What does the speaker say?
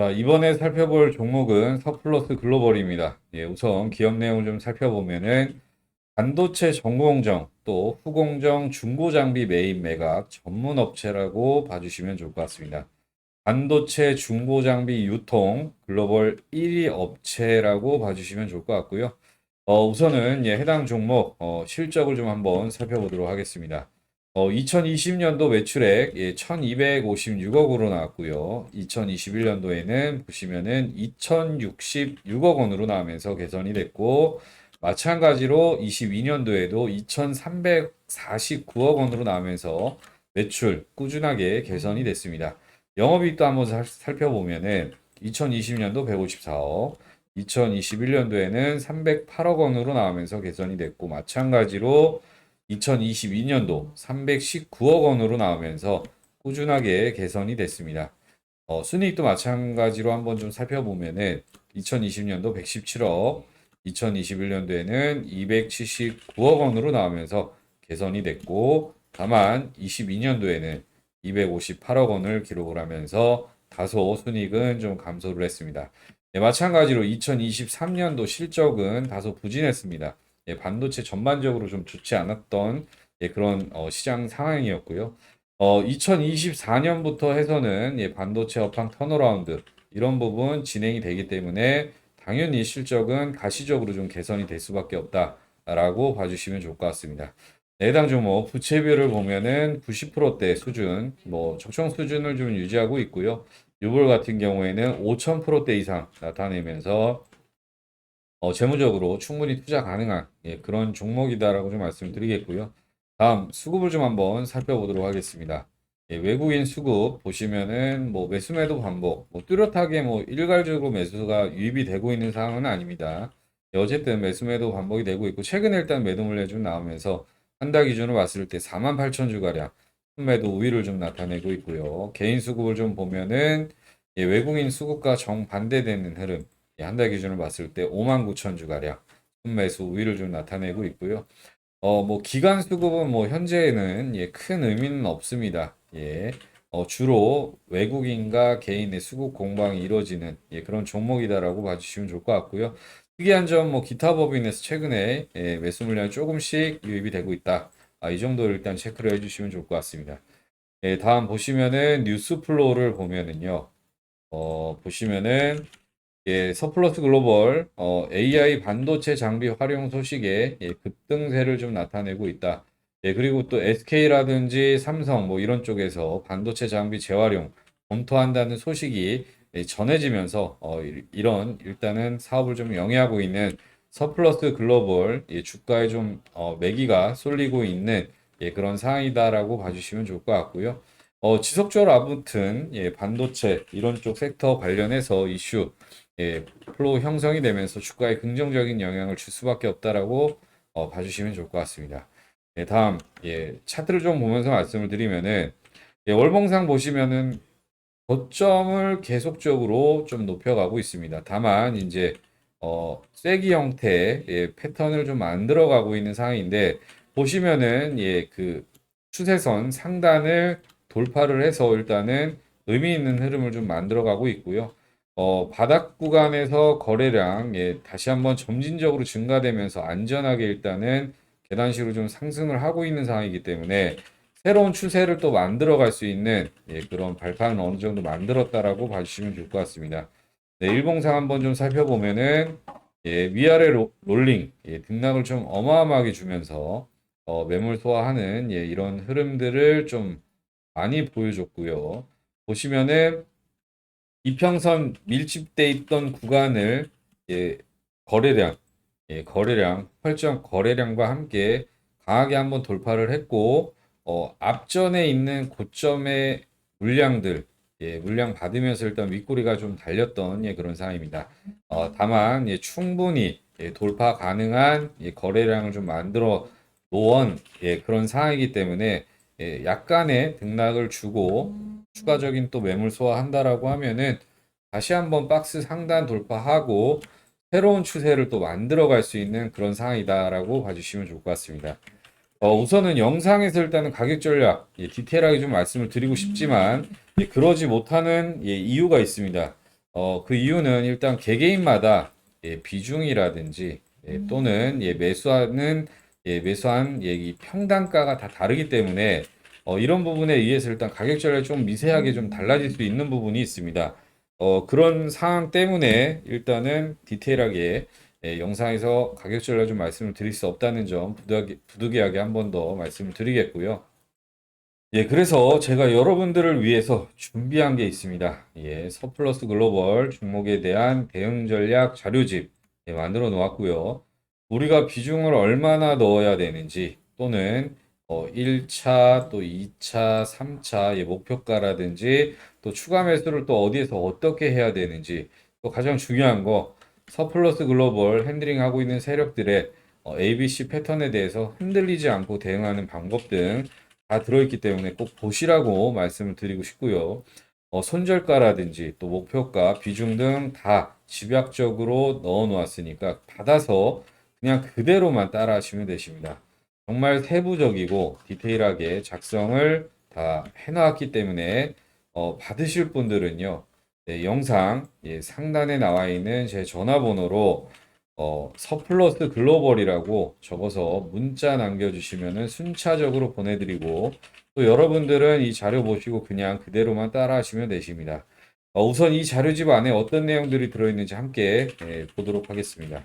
자, 이번에 살펴볼 종목은 서플러스 글로벌입니다. 예, 우선 기업 내용을 좀 살펴보면은 반도체 전공정 또 후공정 중고 장비 매입 매각 전문 업체라고 봐주시면 좋을 것 같습니다. 반도체 중고 장비 유통 글로벌 1위 업체라고 봐주시면 좋을 것 같고요. 어, 우선은 예, 해당 종목 어, 실적을 좀 한번 살펴보도록 하겠습니다. 어, 2020년도 매출액 예, 1256억으로 나왔고요. 2021년도에는 보시면은 2066억 원으로 나오면서 개선이 됐고 마찬가지로 22년도에도 2349억 원으로 나오면서 매출 꾸준하게 개선이 됐습니다. 영업이익도 한번 살- 살펴보면은 2020년도 154억, 2021년도에는 308억 원으로 나오면서 개선이 됐고 마찬가지로 2022년도 319억 원으로 나오면서 꾸준하게 개선이 됐습니다. 어, 순이익도 마찬가지로 한번 좀 살펴보면은 2020년도 117억, 2021년도에는 279억 원으로 나오면서 개선이 됐고 다만 22년도에는 258억 원을 기록을 하면서 다소 순이익은 좀 감소를 했습니다. 네, 마찬가지로 2023년도 실적은 다소 부진했습니다. 예, 반도체 전반적으로 좀 좋지 않았던 예, 그런 어, 시장 상황이었고요. 어, 2024년부터 해서는 예, 반도체 업황 턴어라운드 이런 부분 진행이 되기 때문에 당연히 실적은 가시적으로 좀 개선이 될 수밖에 없다라고 봐주시면 좋을 것 같습니다. 네, 해당 종목 부채비율을 보면은 90%대 수준, 뭐 적정 수준을 좀 유지하고 있고요. 유볼 같은 경우에는 5,000%대 이상 나타내면서 어, 재무적으로 충분히 투자 가능한 예, 그런 종목이다라고 좀 말씀드리겠고요. 다음 수급을 좀 한번 살펴보도록 하겠습니다. 예, 외국인 수급 보시면은 뭐 매수매도 반복, 뭐 뚜렷하게 뭐 일괄적으로 매수가 유입이 되고 있는 상황은 아닙니다. 예, 어쨌든 매수매도 반복이 되고 있고 최근에 일단 매도 물량 좀 나오면서 한 달 기준으로 봤을 때 48,000주 가량 순매도 우위를 좀 나타내고 있고요. 개인 수급을 좀 보면은 예, 외국인 수급과 정반대되는 흐름. 예, 한달 기준으로 봤을 때 59,000주 가량 순매수 우위를 좀 나타내고 있고요. 어, 뭐 기간 수급은 뭐 현재는 예, 큰 의미는 없습니다. 예. 어, 주로 외국인과 개인의 수급 공방이 이루어지는 예, 그런 종목이다라고 봐주시면 좋을 것 같고요. 특이한 점, 뭐 기타 법인에서 최근에 예, 매수 물량이 조금씩 유입이 되고 있다. 아, 이 정도를 일단 체크를 해주시면 좋을 것 같습니다. 예, 다음 보시면은 뉴스 플로우를 보면은요. 어, 보시면은 예, 서플러스 글로벌 어, AI 반도체 장비 활용 소식에 예, 급등세를 좀 나타내고 있다. 예, 그리고 또 SK라든지 삼성 뭐 이런 쪽에서 반도체 장비 재활용 검토한다는 소식이 예, 전해지면서 어, 이- 이런 일단은 사업을 좀 영위하고 있는 서플러스 글로벌 예, 주가에 좀 어, 매기가 쏠리고 있는 예, 그런 상황이다라고 봐주시면 좋을 것 같고요. 어, 지속적으로 아무튼 예, 반도체 이런 쪽 섹터 관련해서 이슈 예, 플로우 형성이 되면서 주가에 긍정적인 영향을 줄 수밖에 없다라고 어, 봐주시면 좋을 것 같습니다. 예, 다음 예, 차트를 좀 보면서 말씀을 드리면은 예, 월봉상 보시면은 고점을 계속적으로 좀 높여가고 있습니다. 다만 이제 어, 쐐기 형태의 예, 패턴을 좀 만들어가고 있는 상황인데 보시면은 예, 그 추세선 상단을 돌파를 해서 일단은 의미 있는 흐름을 좀 만들어가고 있고요. 어, 바닥 구간에서 거래량 예, 다시 한번 점진적으로 증가되면서 안전하게 일단은 계단식으로 좀 상승을 하고 있는 상황이기 때문에 새로운 추세를 또 만들어 갈 수 있는 예, 그런 발판을 어느 정도 만들었다라고 봐주시면 좋을 것 같습니다. 네, 일봉상 한번 좀 살펴보면은 예, 위아래 로, 롤링 예, 등락을 좀 어마어마하게 주면서 어, 매물 소화하는 예, 이런 흐름들을 좀 많이 보여줬고요. 보시면은 이평선 밀집돼 있던 구간을 예, 거래량, 예, 거래량, 펄정 거래량과 함께 강하게 한번 돌파를 했고, 어, 앞전에 있는 고점의 물량들, 예, 물량 받으면서 일단 윗꼬리가 좀 달렸던 예, 그런 상황입니다. 어, 다만 예, 충분히 예, 돌파 가능한 예, 거래량을 좀 만들어 놓은 예, 그런 상황이기 때문에 예, 약간의 등락을 주고 추가적인 또 매물 소화한다라고 하면은 다시 한번 박스 상단 돌파하고 새로운 추세를 또 만들어 갈 수 있는 그런 상황이다라고 봐주시면 좋을 것 같습니다. 어, 우선은 영상에서 일단은 가격 전략 예, 디테일하게 좀 말씀을 드리고 싶지만 예, 그러지 못하는 예, 이유가 있습니다. 어, 그 이유는 일단 개개인마다 예, 비중이라든지 예, 또는 예, 매수하는 예, 매수한 예, 이 평단가가 다 다르기 때문에 어, 이런 부분에 의해서 일단 가격 전략이 좀 미세하게 좀 달라질 수 있는 부분이 있습니다. 어, 그런 상황 때문에 일단은 디테일하게 예, 영상에서 가격 전략 좀 말씀을 드릴 수 없다는 점 부득이, 부득이하게 한 번 더 말씀을 드리겠고요. 예, 그래서 제가 여러분들을 위해서 준비한 게 있습니다. 예, 서플러스 글로벌 종목에 대한 대응 전략 자료집 예, 만들어 놓았고요. 우리가 비중을 얼마나 넣어야 되는지 또는 어, 1차, 또 2차, 3차 예, 목표가라든지 또 추가 매수를 또 어디에서 어떻게 해야 되는지 또 가장 중요한 거 서플러스 글로벌 핸들링하고 있는 세력들의 어, ABC 패턴에 대해서 흔들리지 않고 대응하는 방법 등 다 들어있기 때문에 꼭 보시라고 말씀을 드리고 싶고요. 어, 손절가라든지 또 목표가, 비중 등 다 집약적으로 넣어 놓았으니까 받아서 그냥 그대로만 따라 하시면 되십니다. 정말 세부적이고 디테일하게 작성을 다 해놨기 때문에 어, 받으실 분들은요. 네, 영상 예, 상단에 나와 있는 제 전화번호로 어, 서플러스 글로벌이라고 적어서 문자 남겨주시면은 순차적으로 보내드리고 또 여러분들은 이 자료 보시고 그냥 그대로만 따라 하시면 되십니다. 어, 우선 이 자료집 안에 어떤 내용들이 들어있는지 함께 예, 보도록 하겠습니다.